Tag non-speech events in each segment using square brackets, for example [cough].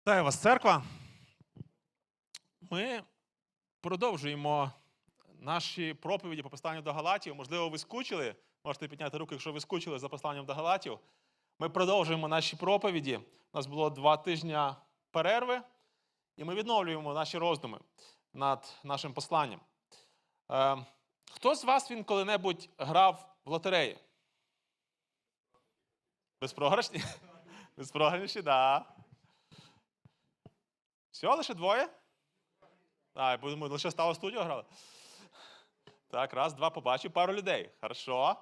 Вітаю вас, церква. Ми продовжуємо наші проповіді по посланню до Галатів. Можливо, ви скучили. Можете підняти руку, якщо ви скучили за посланням до Галатів. Ми продовжуємо наші проповіді. У нас було два тижні перерви, і ми відновлюємо наші роздуми над нашим посланням. Е, хто з вас він коли-небудь грав в лотереї? Безпрограшні? Безпрограшні, [laughs] так. Все, лише двоє? А, я лише стало студію грали. Так, раз, два, побачив пару людей. Хорошо.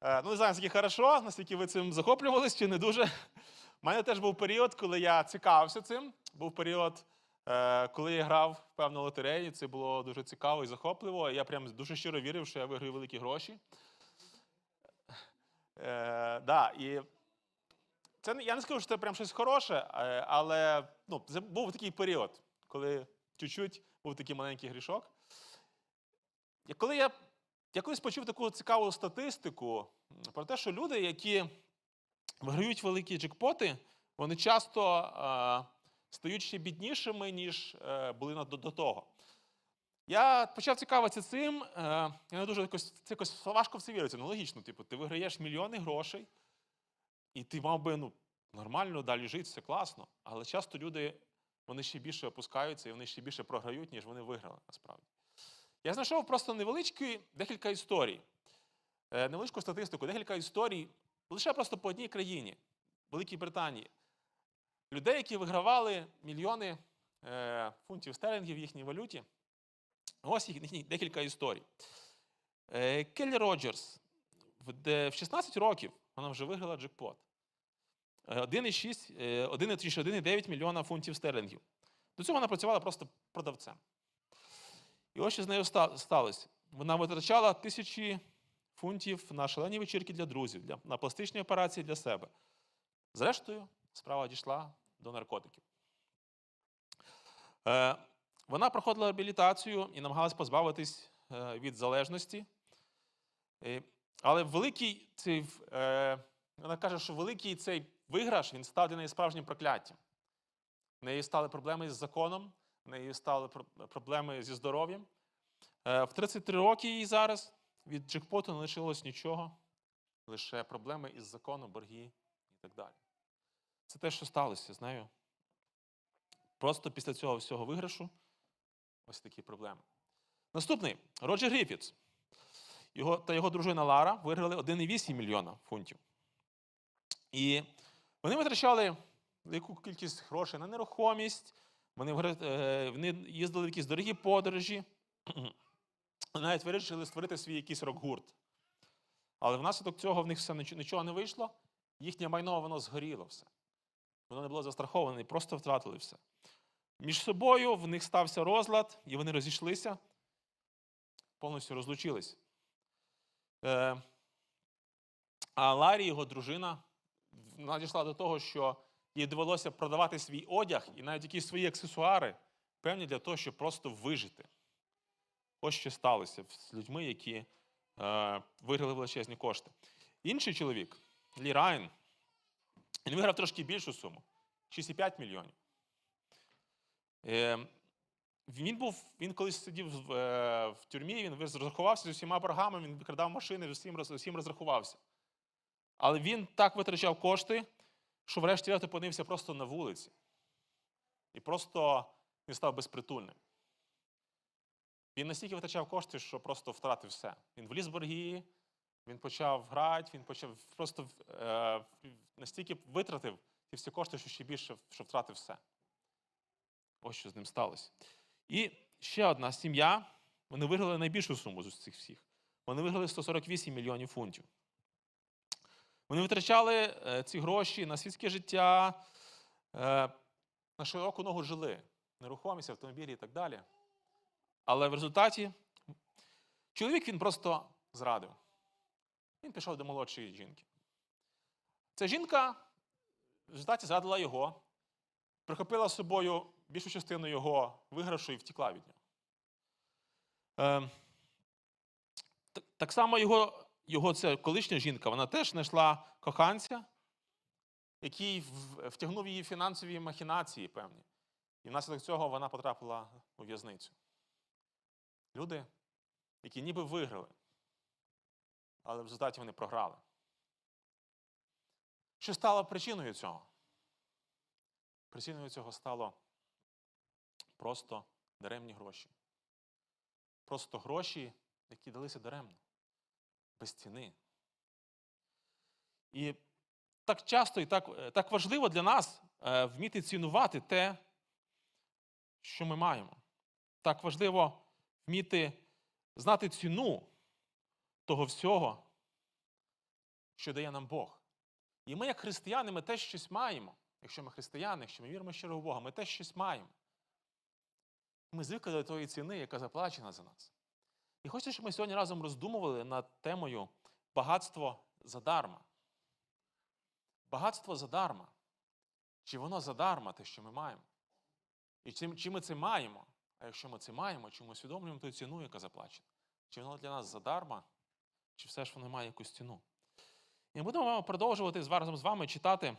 Е, ну, не знаю, наскільки хорошо, наскільки ви цим захоплювались чи не дуже. У мене теж був період, коли я цікавився цим. Був період, е, коли я грав в певну лотерею. Це було дуже цікаво і захопливо. Я прям дуже щиро вірив, що я виграю великі гроші. Е, да, і це я не скажу, що це прям щось хороше, е, але ну, це був такий період, коли чуть-чуть був такий маленький грішок. І коли я, я колись почув таку цікаву статистику про те, що люди, які виграють великі джекпоти, вони часто е, стають ще біднішими, ніж е, були до, до того. Я почав цікавитися цим. Е, я не дуже якось, це якось важко в це віриться. Ну, логічно, типу, ти виграєш мільйони грошей, і ти мав би ну, нормально далі жити, все класно. Але часто люди вони ще більше опускаються і вони ще більше програють, ніж вони виграли насправді. Я знайшов просто невеличкі декілька історій, е, невеличку статистику, декілька історій лише просто по одній країні, Великій Британії. Людей, які вигравали мільйони е, фунтів стерлінгів в їхній валюті. Ось їх декілька історій. Е, Келлі Роджерс в 16 років вона вже виграла джекпот. Е, 1,6, е, 1,3, 1,9 мільйона фунтів стерлінгів. До цього вона працювала просто продавцем. І ось що з нею сталося. Вона витрачала тисячі фунтів на шалені вечірки для друзів, для, на пластичні операції для себе. Зрештою, справа дійшла до наркотиків. Е, вона проходила реабілітацію і намагалась позбавитись е, від залежності. Е, Але великий цей, е, вона каже, що великий цей виграш він став для неї справжнім прокляттям. В неї стали проблеми з законом, в неї стали проблеми зі здоров'ям. Е, В 33 роки їй зараз від джекпоту не лишилось нічого, лише проблеми із законом, борги і так далі. Це те, що сталося з нею. Просто після цього всього виграшу ось такі проблеми. Наступний Роджер Гріфітс. Його та його дружина Лара виграли 1,8 мільйона фунтів. І вони витрачали велику кількість грошей на нерухомість, вони, е, вони їздили в якісь дорогі подорожі, [clears throat] навіть вирішили створити свій якийсь рок-гурт. Але внаслідок цього в них все нічого, не вийшло, їхнє майно воно згоріло все. Воно не було застраховане, просто втратили все. Між собою в них стався розлад, і вони розійшлися, повністю розлучились. Е, а Ларі, його дружина, вона дійшла до того, що їй довелося продавати свій одяг і навіть якісь свої аксесуари, певні для того, щоб просто вижити. Ось що сталося з людьми, які е, виграли величезні кошти. Інший чоловік, Лі Райан, він виграв трошки більшу суму 6,5 мільйонів. Е, він був, він колись сидів в, е, в тюрмі, він розрахувався з усіма боргами, він викрадав машини, з усім, з усім розрахувався. Але він так витрачав кошти, що врешті-решт опинився просто на вулиці. І просто він став безпритульним. Він настільки витрачав кошти, що просто втратив все. Він вліз в борги, він почав грати, він почав просто е, настільки витратив ці всі кошти, що ще більше що втратив все. Ось що з ним сталося. І ще одна сім'я. Вони виграли найбільшу суму з цих всіх. Вони виграли 148 мільйонів фунтів. Вони витрачали е, ці гроші на світське життя, е, на широку ногу жили, нерухомість, автомобілі і так далі. Але в результаті чоловік він просто зрадив. Він пішов до молодшої жінки. Ця жінка в результаті зрадила його, прихопила з собою більшу частину його виграшу і втекла від нього. Е, так, так само його, його ця колишня жінка, вона теж знайшла коханця, який втягнув її фінансові махінації певні. І внаслідок цього вона потрапила у в'язницю. Люди, які ніби виграли, але в результаті вони програли. Що стало причиною цього? Причиною цього стало просто даремні гроші. Просто гроші, які далися даремно, без ціни. І так часто і так, е, так важливо для нас е, вміти цінувати те, що ми маємо. Так важливо вміти знати ціну того всього, що дає нам Бог. І ми, як християни, ми теж щось маємо. Якщо ми християни, якщо ми віримо щиро в Бога, ми теж щось маємо. Ми звикли до тої ціни, яка заплачена за нас. І хочу, щоб ми сьогодні разом роздумували над темою багатство задарма. Багатство задарма. Чи воно задарма, те, що ми маємо? І чи, ми це маємо? А якщо ми це маємо, чи ми усвідомлюємо ту ціну, яка заплачена? Чи воно для нас задарма, чи все ж воно має якусь ціну? І будемо продовжувати разом з вами читати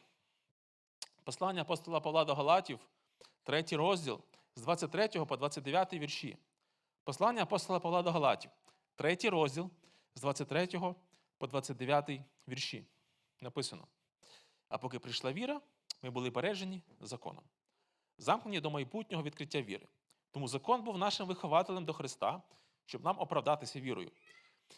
послання апостола Павла до Галатів, третій розділ, з 23 по 29 вірші. Послання апостола Павла до Галатів, третій розділ, з 23 по 29 вірші. Написано: А поки прийшла віра, ми були бережені законом, замкнені до майбутнього відкриття віри. Тому закон був нашим вихователем до Христа, щоб нам оправдатися вірою.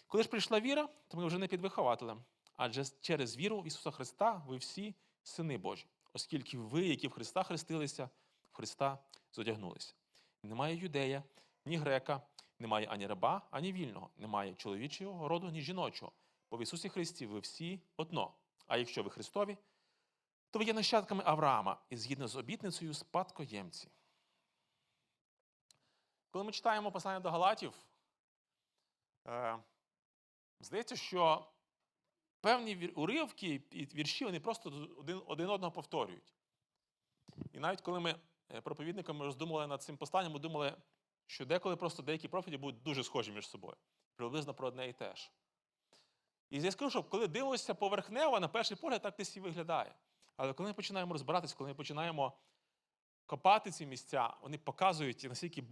Коли ж прийшла віра, то ми вже не під вихователем, адже через віру в Ісуса Христа ви всі сини Божі, оскільки ви, які в Христа хрестилися, в Христа зодягнулися. Немає юдея, ні грека, немає ані раба, ані вільного, немає чоловічого роду, ні жіночого. Бо в Ісусі Христі ви всі одно. А якщо ви Христові, то ви є нащадками Авраама і згідно з обітницею спадкоємці. Коли ми читаємо послання до Галатів, е, здається, що певні уривки і вірші вони просто один, один одного повторюють. І навіть коли ми е, проповідниками роздумували над цим посланням, ми думали, що деколи просто деякі проповіді будуть дуже схожі між собою, приблизно про одне і те ж. І скажу, що коли дивишся поверхнево, на перший погляд, так десь і виглядає. Але коли ми починаємо розбиратись, коли ми починаємо копати ці місця, вони показують, наскільки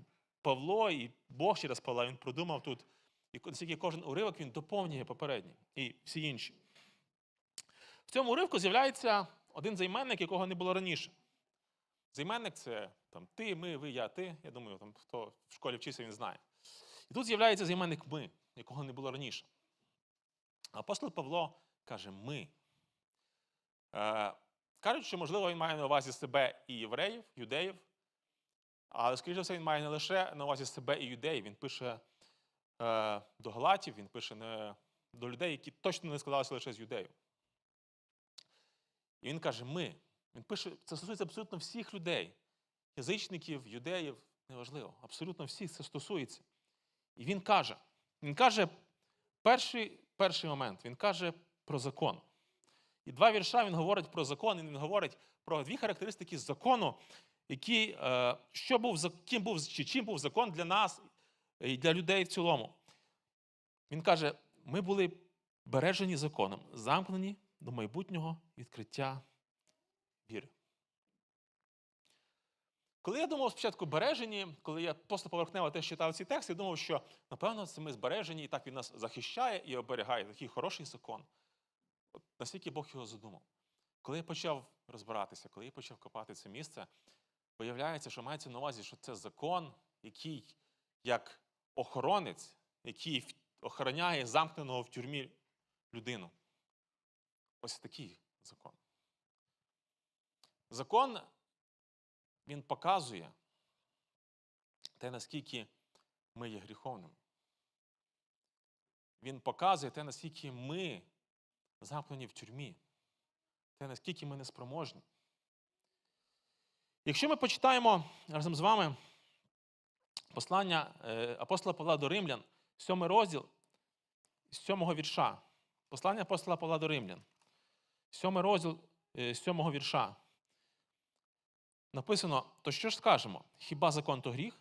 Павло і Бог через Павла він продумав тут, і наскільки кожен уривок він доповнює попередній і всі інші. В цьому уривку з'являється один займенник, якого не було раніше. Займенник це там, ти, ми, ви, я, ти. Я думаю, там, хто в школі вчився, він знає. І тут з'являється займенник ми, якого не було раніше. Апостол Павло каже ми. Е, кажуть, що, можливо, він має на увазі себе і євреїв, юдеїв, але, скоріше все, він має не лише на увазі себе і юдеїв. Він пише е, до Галатів, він пише не, до людей, які точно не складалися лише з юдеїв. І він каже ми. Він пише, це стосується абсолютно всіх людей, язичників, юдеїв, неважливо, абсолютно всіх це стосується. І він каже, він каже перший, перший момент, він каже про закон. І два вірша він говорить про закон, і він говорить про дві характеристики закону, які, е, що був, ким був, чи чим був закон для нас і для людей в цілому. Він каже: ми були бережені законом, замкнені до майбутнього відкриття віри. Коли я думав спочатку бережені, коли я просто поверхнево теж читав ці тексти, я думав, що напевно це ми збережені, і так він нас захищає і оберігає. Такий хороший закон. От настільки Бог його задумав. Коли я почав розбиратися, коли я почав копати це місце, виявляється, що мається на увазі, що це закон, який як охоронець, який охороняє замкненого в тюрмі людину. Ось такий закон. Закон він показує те, наскільки ми є гріховними. Він показує те, наскільки ми замкнені в тюрмі, те, наскільки ми неспроможні. Якщо ми почитаємо разом з вами послання е, апостола Павла до Римлян, сьомий розділ з сьомого вірша. Послання апостола Павла до Римлян, сьомий розділ е, з сьомого вірша. Написано: то що ж скажемо? Хіба закон то гріх?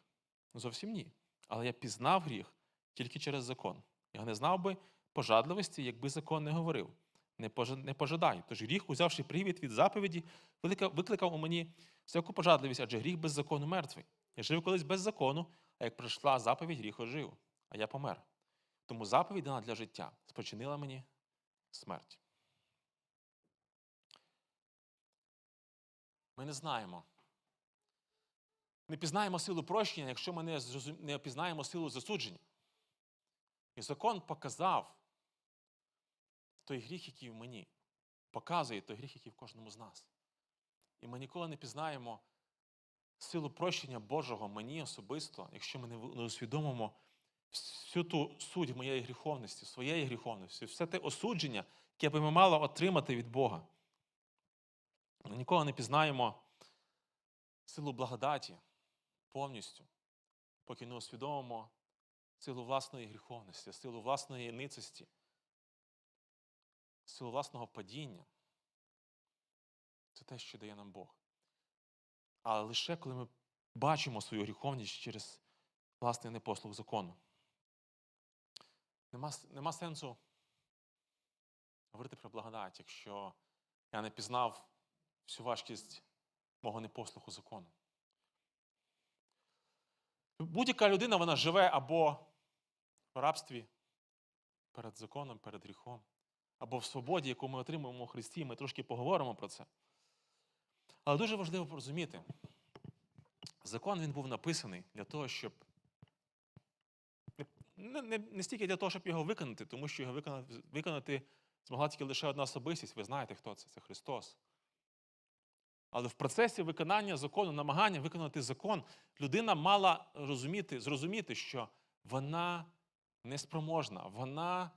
Зовсім ні. Але я пізнав гріх тільки через закон. Я не знав би пожадливості, якби закон не говорив. не, пожа- пожадай. Тож гріх, узявши привід від заповіді, викликав у мені всяку пожадливість, адже гріх без закону мертвий. Я жив колись без закону, а як прийшла заповідь, гріх ожив, а я помер. Тому заповідь дана для життя спочинила мені смерть. Ми не знаємо. Не пізнаємо силу прощення, якщо ми не, зрозум- не пізнаємо силу засудження. І закон показав той гріх, який в мені, показує той гріх, який в кожному з нас. І ми ніколи не пізнаємо силу прощення Божого мені особисто, якщо ми не усвідомимо всю ту суть моєї гріховності, своєї гріховності, все те осудження, яке би ми мали отримати від Бога. Ми ніколи не пізнаємо силу благодаті повністю, поки не усвідомимо силу власної гріховності, силу власної ницості, силу власного падіння. Це те, що дає нам Бог. Але лише коли ми бачимо свою гріховність через власний непослух закону. Нема, нема сенсу говорити про благодать, якщо я не пізнав всю важкість мого непослуху закону. Будь-яка людина вона живе або в рабстві перед законом, перед гріхом, або в свободі, яку ми отримуємо у Христі. Ми трошки поговоримо про це. Але дуже важливо порозуміти, закон він був написаний для того, щоб не, не, не стільки для того, щоб його виконати, тому що його виконати, виконати змогла тільки лише одна особистість. Ви знаєте, хто це? Це Христос. Але в процесі виконання закону, намагання виконати закон, людина мала розуміти, зрозуміти, що вона неспроможна, вона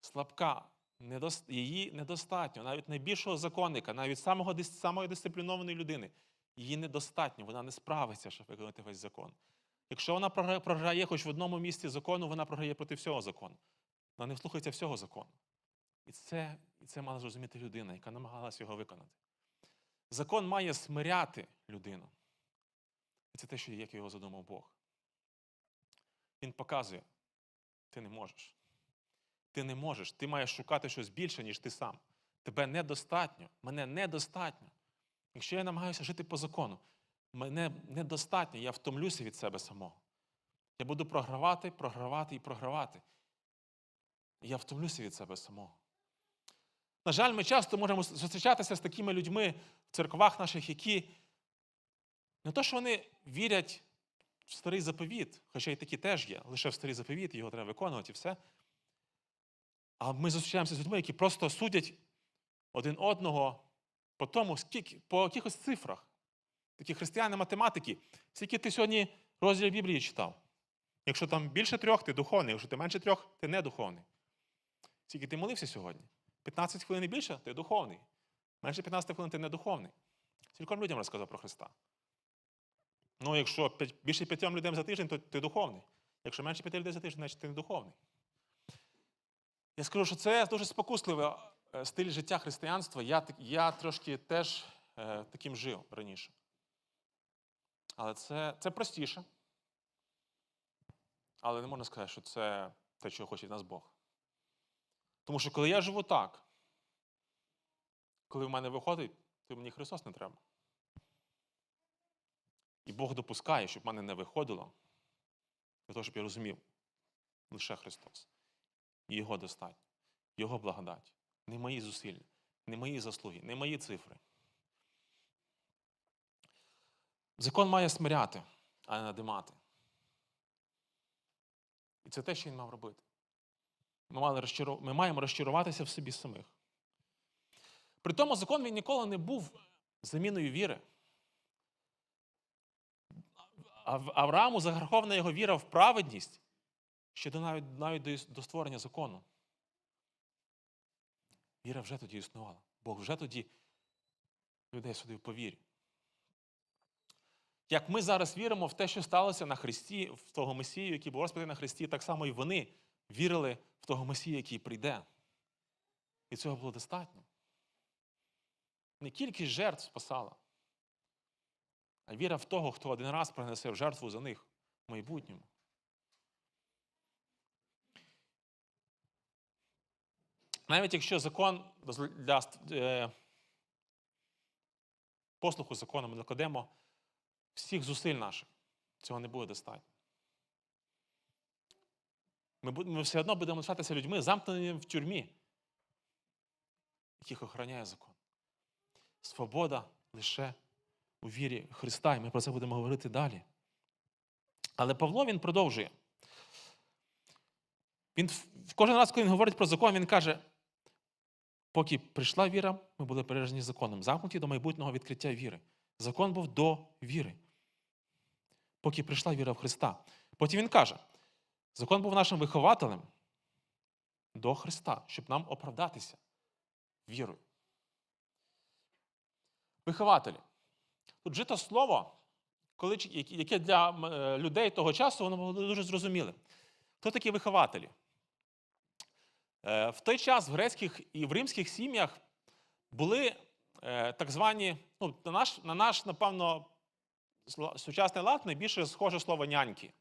слабка, її недостатньо. Навіть найбільшого законника, навіть самого, самої дисциплінованої людини, її недостатньо, вона не справиться, щоб виконати весь закон. Якщо вона програє, хоч в одному місці закону, вона програє проти всього закону. Вона не вслухається всього закону. І це, і це мала зрозуміти людина, яка намагалася його виконати. Закон має смиряти людину. Це те, що як його задумав Бог. Він показує, ти не можеш. Ти не можеш. Ти маєш шукати щось більше, ніж ти сам. Тебе недостатньо, мене недостатньо. Якщо я намагаюся жити по закону, мене недостатньо, я втомлюся від себе самого. Я буду програвати, програвати і програвати. Я втомлюся від себе самого. На жаль, ми часто можемо зустрічатися з такими людьми в церквах наших, які не то, що вони вірять в старий заповіт, хоча й такі теж є, лише в старий заповіт, його треба виконувати і все. А ми зустрічаємося з людьми, які просто судять один одного по тому, скільки, по якихось цифрах. Такі християни математики, скільки ти сьогодні розділ Біблії читав. Якщо там більше трьох, ти духовний, якщо ти менше трьох, ти не духовний. Скільки ти молився сьогодні? 15 хвилин і більше ти духовний. Менше 15 хвилин ти не духовний. Скільком людям розказав про Христа. Ну, якщо більше п'ятьом людям за тиждень, то ти духовний. Якщо менше п'яти людей за тиждень, значить ти не духовний. Я скажу, що це дуже спокусливий е, стиль життя християнства. Я, я трошки теж е, таким жив раніше. Але це, це простіше. Але не можна сказати, що це те, чого хоче від нас Бог. Тому що коли я живу так, коли в мене виходить, то мені Христос не треба. І Бог допускає, щоб в мене не виходило, для того, щоб я розумів лише Христос. І Його достатньо, Його благодать. Не мої зусилля, не мої заслуги, не мої цифри. Закон має смиряти, а не надимати. І це те, що він мав робити. Ми, маємо розчаруватися в собі самих. При тому закон він ніколи не був заміною віри. Аврааму заграхована його віра в праведність ще до навіть, навіть до, створення закону. Віра вже тоді існувала. Бог вже тоді людей судив по вірі. Як ми зараз віримо в те, що сталося на Христі, в того Месію, який був розпитий на Христі, так само і вони вірили в того Месію, який прийде. І цього було достатньо. Не кількість жертв спасала, а віра в того, хто один раз принесе в жертву за них в майбутньому. Навіть якщо закон для е, послуху закону ми докладемо всіх зусиль наших, цього не буде достатньо. Ми, ми все одно будемо лишатися людьми, замкненими в тюрмі, яких охороняє закон. Свобода лише у вірі Христа, і ми про це будемо говорити далі. Але Павло він продовжує. Він кожен раз, коли він говорить про закон, він каже: поки прийшла віра, ми були переражені законом, замкнуті до майбутнього відкриття віри. Закон був до віри. Поки прийшла віра в Христа. Потім він каже: закон був нашим вихователем до Христа, щоб нам оправдатися вірою. Вихователі. Тут жито слово, коли, яке- для е, людей того часу воно було дуже зрозуміле. Хто такі вихователі? Е, В той час в грецьких і в римських сім'ях були е, так звані, ну, на наш, на наш, напевно, сучасний лад найбільше схоже слово няньки.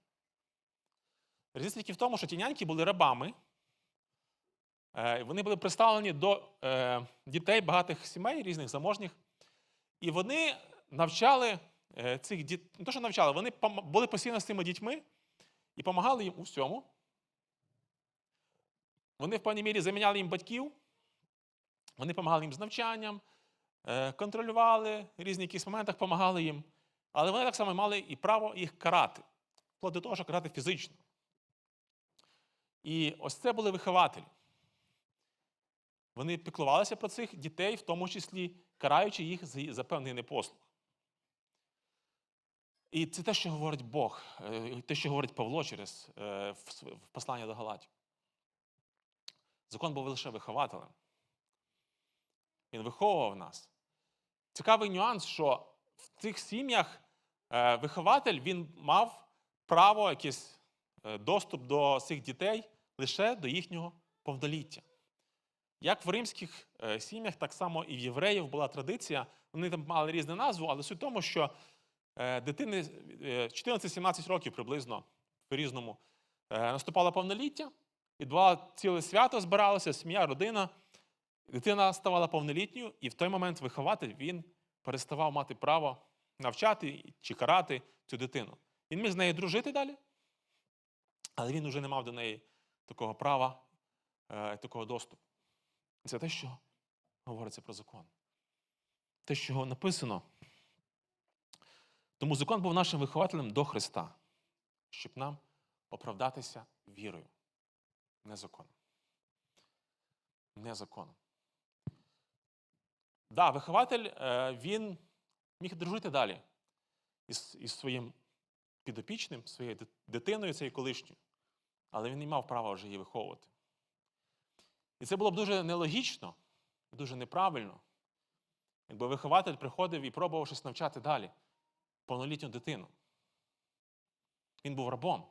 Різниця тільки в тому, що ті няньки були рабами. Е, Вони були представлені до е, дітей багатих сімей, різних заможніх. І вони навчали е, цих дітей, не то, що навчали, вони були постійно з цими дітьми і допомагали їм у всьому. Вони в певній мірі заміняли їм батьків, вони допомагали їм з навчанням, контролювали різні якісь моментах, допомагали їм. Але вони так само мали і право їх карати, вплоть до того, що карати фізично. І ось це були вихователі. Вони піклувалися про цих дітей, в тому числі караючи їх за, певний непослух. І це те, що говорить Бог, е, те, що говорить Павло через е, в посланні до Галатів. Закон був лише вихователем. Він виховував нас. Цікавий нюанс, що в цих сім'ях е, вихователь він мав право, якийсь е, доступ до цих дітей лише до їхнього повноліття. Як в римських е, сім'ях, так само і в євреїв була традиція. Вони там мали різну назву, але суть в тому, що е, дитини е, 14-17 років приблизно по-різному е, наступало повноліття, відбувало ціле свято, збиралося, сім'я, родина. Дитина ставала повнолітньою, і в той момент вихователь він переставав мати право навчати чи карати цю дитину. Він міг з нею дружити далі, але він вже не мав до неї такого права, е, такого доступу. Це те, що говориться про закон. Те, що написано. Тому закон був нашим вихователем до Христа, щоб нам оправдатися вірою, не законом. Не законом. Да, вихователь е, він міг дружити далі із, із своїм підопічним, своєю дит- дитиною, цією колишньою, але він не мав права вже її виховувати. І це було б дуже нелогічно, дуже неправильно, якби вихователь приходив і пробував щось навчати далі повнолітню дитину. Він був рабом.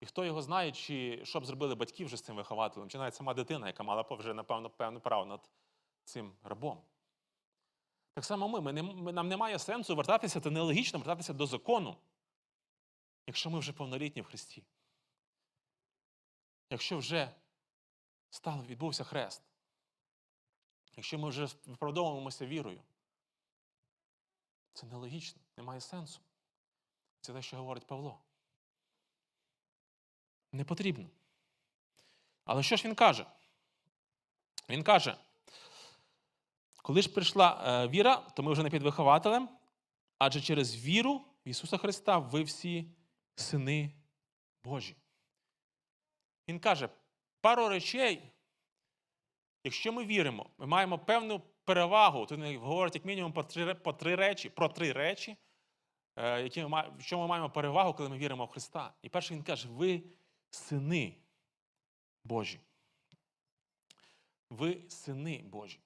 І хто його знає, чи що б зробили батьки вже з цим вихователем, чи навіть сама дитина, яка мала вже, напевно, певне право над цим рабом. Так само ми, ми, ми нам немає сенсу вертатися, це нелогічно вертатися до закону, якщо ми вже повнолітні в Христі. Якщо вже став, відбувся хрест, якщо ми вже виправдовуємося вірою, це нелогічно, немає сенсу. Це те, що говорить Павло. Не потрібно. Але що ж він каже? Він каже, коли ж прийшла е, віра, то ми вже не під вихователем, адже через віру в Ісуса Христа ви всі сини Божі. Він каже, пару речей, якщо ми віримо, ми маємо певну перевагу. Тут говорить як мінімум по три, по три речі, про три речі, е, які ми, в чому ми маємо перевагу, коли ми віримо в Христа. І перше він каже, ви сини Божі. Ви сини Божі.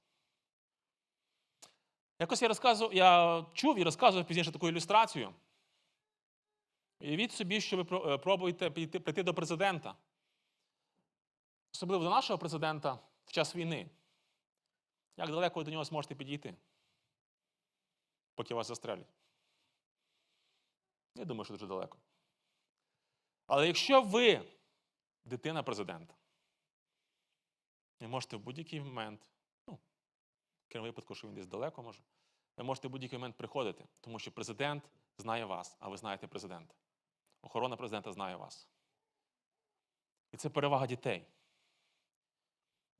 Якось я розказував, я чув і розказував пізніше таку ілюстрацію. Уявіть собі, що ви е, пробуєте прийти, прийти до президента. Особливо до нашого президента в час війни. Як далеко ви до нього зможете підійти, поки вас застрелять? Я думаю, що дуже далеко. Але якщо ви дитина президента, Ви можете в будь-який момент, ну, крім випадку, що він десь далеко може, ви можете в будь-який момент приходити, тому що президент знає вас, а ви знаєте президента. Охорона президента знає вас. І це перевага дітей.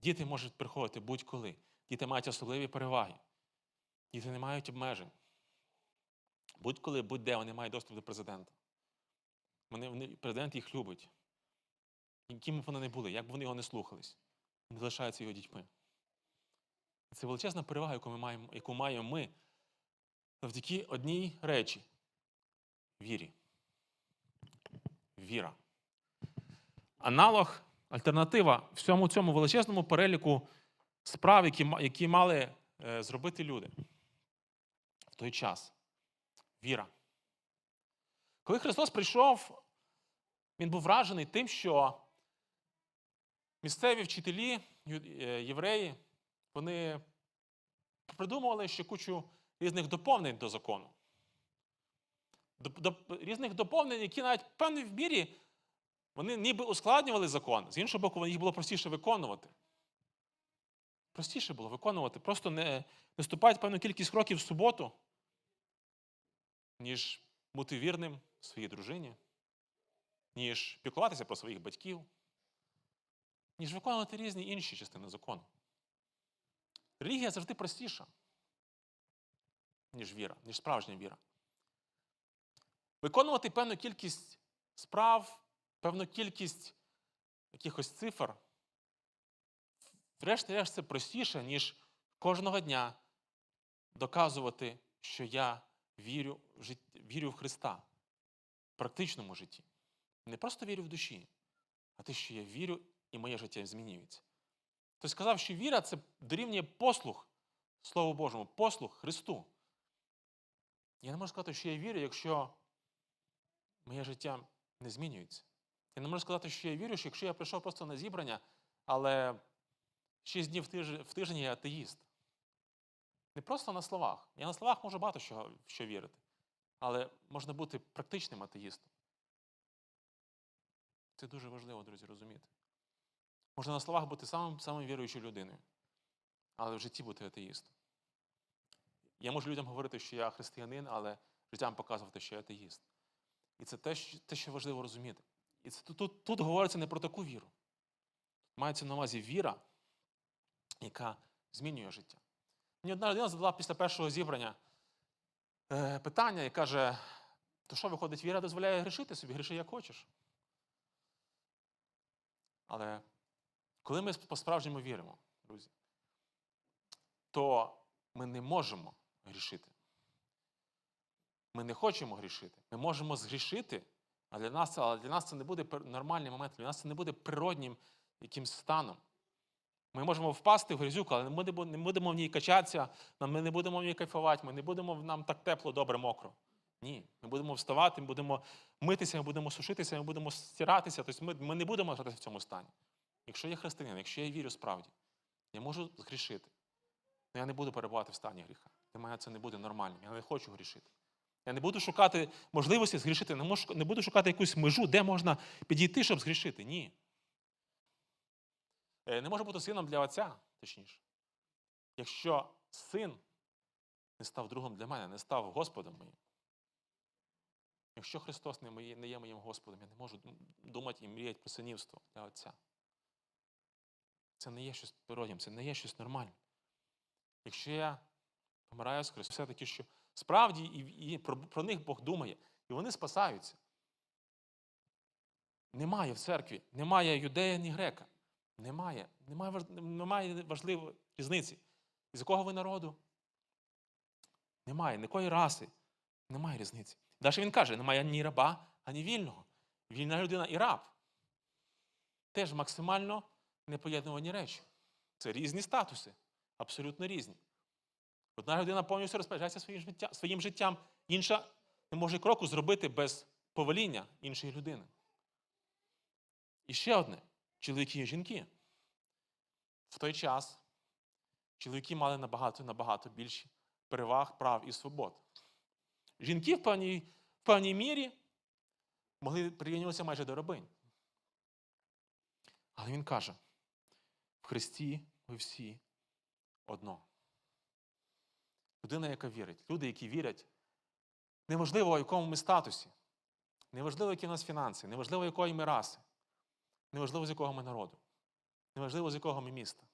Діти можуть приходити будь-коли. Діти мають особливі переваги. Діти не мають обмежень. Будь-коли, будь-де вони мають доступ до президента. Вони, вони, президент їх любить. Яким б вони не були, як б вони його не слухались, вони залишаються його дітьми. Це величезна перевага, яку, ми маємо, яку маємо ми завдяки одній речі вірі. Віра. Аналог, альтернатива всьому цьому величезному переліку справ, які, які мали е, зробити люди в той час. Віра. Коли Христос прийшов, Він був вражений тим, що місцеві вчителі, е, євреї, вони придумували ще кучу різних доповнень до закону. Різних доповнень, які навіть в певній мірі вони ніби ускладнювали закон. З іншого боку, їх було простіше виконувати. Простіше було виконувати. Просто не, не ступати певну кількість кроків в суботу, ніж бути вірним своїй дружині, ніж піклуватися про своїх батьків, ніж виконувати різні інші частини закону. Релігія завжди простіша, ніж віра, ніж справжня віра. Виконувати певну кількість справ, певну кількість якихось цифр, врешті-решт це простіше, ніж кожного дня доказувати, що я вірю вірю в Христа в практичному житті. Не просто вірю в душі, а те, що я вірю, і моє життя змінюється. Хтось сказав, що віра це дорівнює послух Слову Божому, послух Христу. Я не можу сказати, що я вірю, якщо моє життя не змінюється. Я не можу сказати, що я вірю, що якщо я прийшов просто на зібрання, але шість днів в тиждень, я атеїст. Не просто на словах. Я на словах можу багато що, що вірити. Але можна бути практичним атеїстом. Це дуже важливо, друзі, розуміти. Можна на словах бути самим, самим віруючою людиною, але в житті бути атеїстом. Я можу людям говорити, що я християнин, але життям показувати, що я атеїст. І це те, те, що важливо розуміти. І це тут, тут говориться не про таку віру. Мається на увазі віра, яка змінює життя. Мені одна людина задала після першого зібрання е, питання і каже: то що виходить, віра дозволяє грішити собі, гріши як хочеш. Але коли ми по-справжньому віримо, друзі, то ми не можемо грішити. Ми не хочемо грішити. Ми можемо згрішити, а для нас, але для нас це не буде нормальний момент, для нас це не буде природнім якимсь станом. Ми можемо впасти в грязюку, але будемо, не будемо в ній качатися, ми не будемо в ній кайфувати, ми не будемо нам так тепло, добре, мокро. Ні. Ми будемо вставати, ми будемо митися, ми будемо сушитися, ми будемо стиратися. Тобто ми, ми не будемо гратися в цьому стані. Якщо я християнин, якщо я вірю справді, я можу згрішити. Але я не буду перебувати в стані гріха. Для мене це не буде нормальним. Я не хочу грішити. Я не буду шукати можливості згрішити, не, буду шукати якусь межу, де можна підійти, щоб згрішити. Ні. Е, Не можу бути сином для отця, точніше. Якщо син не став другом для мене, не став Господом моїм. Якщо Христос не, не є моїм Господом, я не можу думати і мріяти про синівство для Отця. Це не є щось природнім, це не є щось нормальне. Якщо я помираю з Христом, все-таки, що справді і, і про, про них Бог думає, і вони спасаються. Немає в церкві, немає юдея, ні грека. Немає. Немає, немає важливої різниці. З якого ви народу? Немає. Якої раси? Немає різниці. Далі він каже: немає ні раба, ані вільного. Вільна людина і раб. Теж максимально непоєднувані речі. Це різні статуси, абсолютно різні. Одна людина повністю розпоряджається своїм життям, своїм життям, інша не може кроку зробити без повеління іншої людини. І ще одне: чоловіки і жінки. В той час чоловіки мали набагато набагато більше переваг, прав і свобод. Жінки в певній, в певній мірі могли прирівнюватися майже до рабинь. Але він каже: в Христі ви всі одно. Людина, яка вірить. Люди, які вірять, неважливо, в якому ми статусі, неважливо, які в нас фінанси, неважливо, якої ми раси, неважливо, з якого ми народу, неважливо, з якого ми міста.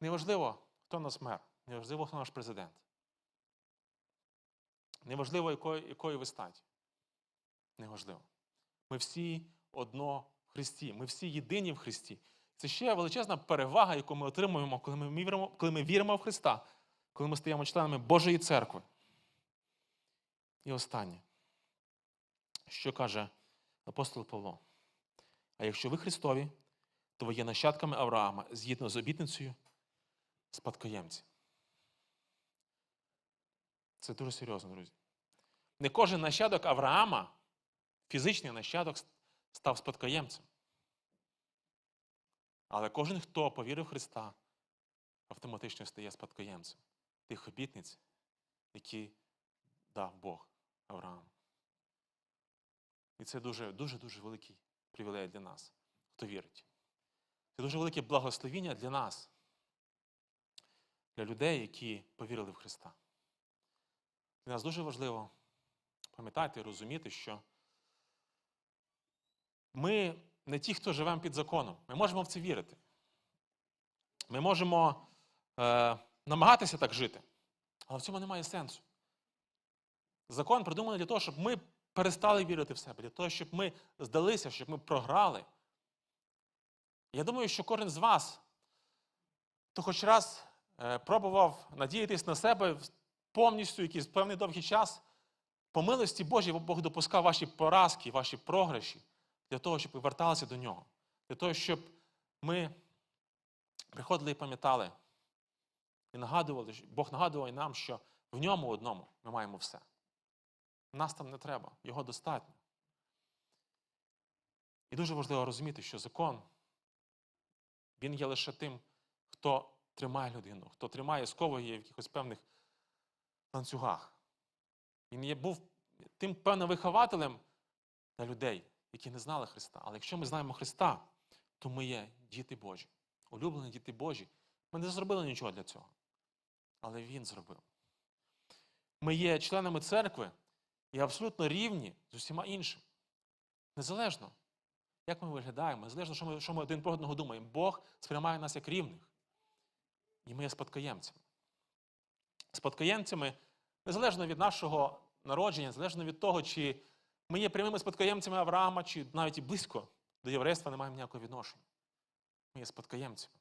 Неважливо, хто нас мер, неважливо, хто наш президент. Неважливо, якої, якої ви статі. Неважливо. Ми всі одно в Христі. Ми всі єдині в Христі. Це ще величезна перевага, яку ми отримуємо, коли ми віримо, коли ми віримо в Христа, коли ми стаємо членами Божої церкви. І останнє, що каже апостол Павло? А якщо ви Христові, то ви є нащадками Авраама згідно з обітницею спадкоємці. Це дуже серйозно, друзі. Не кожен нащадок Авраама, фізичний нащадок, став спадкоємцем. Але кожен, хто повірив в Христа, автоматично стає спадкоємцем тих обітниць, які дав Бог Аврааму. І це дуже дуже дуже великий привілей для нас, хто вірить. Це дуже велике благословіння для нас, для людей, які повірили в Христа. Для нас дуже важливо пам'ятати і розуміти, що ми не ті, хто живемо під законом. Ми можемо в це вірити. Ми можемо е, намагатися так жити, але в цьому немає сенсу. Закон придуманий для того, щоб ми перестали вірити в себе, для того, щоб ми здалися, щоб ми програли. Я думаю, що кожен з вас, хто хоч раз е, пробував надіятись на себе повністю якийсь певний довгий час, по милості Божій Бог допускав ваші поразки, ваші програші для того, щоб ви верталися до нього. Для того, щоб ми приходили і пам'ятали, і нагадували, Бог нагадував нам, що в ньому одному ми маємо все. Нас там не треба, його достатньо. І дуже важливо розуміти, що закон, він є лише тим, хто тримає людину, хто тримає, сковує в якихось певних ланцюгах. Він є, був тим певним вихователем для людей, які не знали Христа. Але якщо ми знаємо Христа, то ми є діти Божі, улюблені діти Божі. Ми не зробили нічого для цього. Але Він зробив. Ми є членами церкви і абсолютно рівні з усіма іншими. Незалежно, як ми виглядаємо, незалежно, що ми, що ми один про одного думаємо, Бог сприймає нас як рівних. І ми є спадкоємцями. Спадкоємцями, незалежно від нашого народження, незалежно від того, чи ми є прямими спадкоємцями Авраама, чи навіть і близько до єврейства не маємо ніякого відношення. Ми є спадкоємцями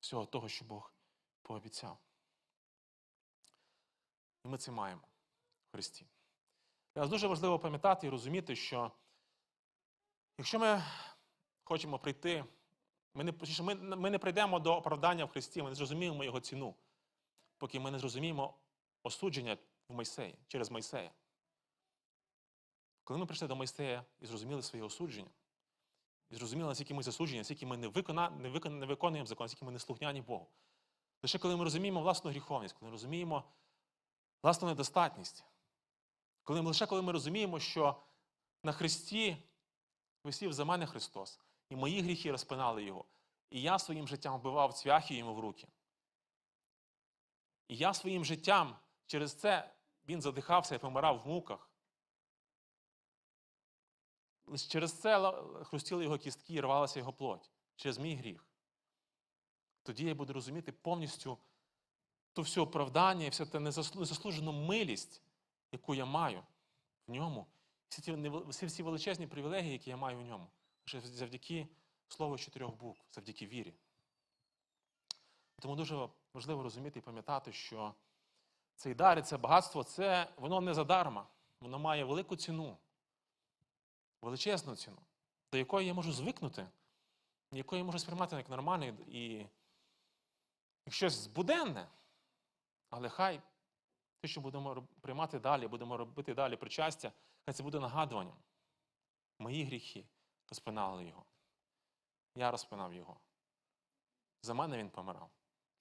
всього того, що Бог пообіцяв. Ми це маємо в Христі. Для нас дуже важливо пам'ятати і розуміти, що якщо ми хочемо прийти, ми не, ми, ми не прийдемо до оправдання в Христі, ми не зрозуміємо Його ціну, поки ми не зрозуміємо осудження в Мойсеї, через Мойсея. Коли ми прийшли до Мойсея і зрозуміли своє осудження, і зрозуміли, наскільки ми засуджені, наскільки ми не, викона, не виконуємо закон, наскільки ми не слухняні Богу. Лише коли ми розуміємо власну гріховність, коли ми розуміємо власну недостатність, коли, лише коли ми розуміємо, що на Христі висів за мене Христос, і мої гріхи розпинали Його, і я своїм життям вбивав цвяхи йому в руки. І я своїм життям через це він задихався і помирав в муках. Через це хрустіли його кістки і рвалася його плоть, через мій гріх. Тоді я буду розуміти повністю ту всю оправдання і всю ту незаслужену милість, яку я маю в ньому, всі ті всі, всі величезні привілегії, які я маю в ньому, лише завдяки слову чотирьох букв, завдяки вірі. Тому дуже важливо розуміти і пам'ятати, що цей дар і це багатство, це воно не задарма, воно має велику ціну величезну ціну, до якої я можу звикнути, якої я можу сприймати як нормальне і щось буденне. Але хай те, що будемо приймати далі, будемо робити далі причастя, хай це буде нагадуванням. Мої гріхи розпинали його. Я розпинав його. За мене він помирав.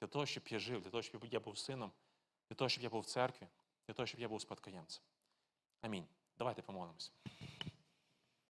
Для того, щоб я жив, для того, щоб я був сином, для того, щоб я був в церкві, для того, щоб я був спадкоємцем. Амінь. Давайте помолимось.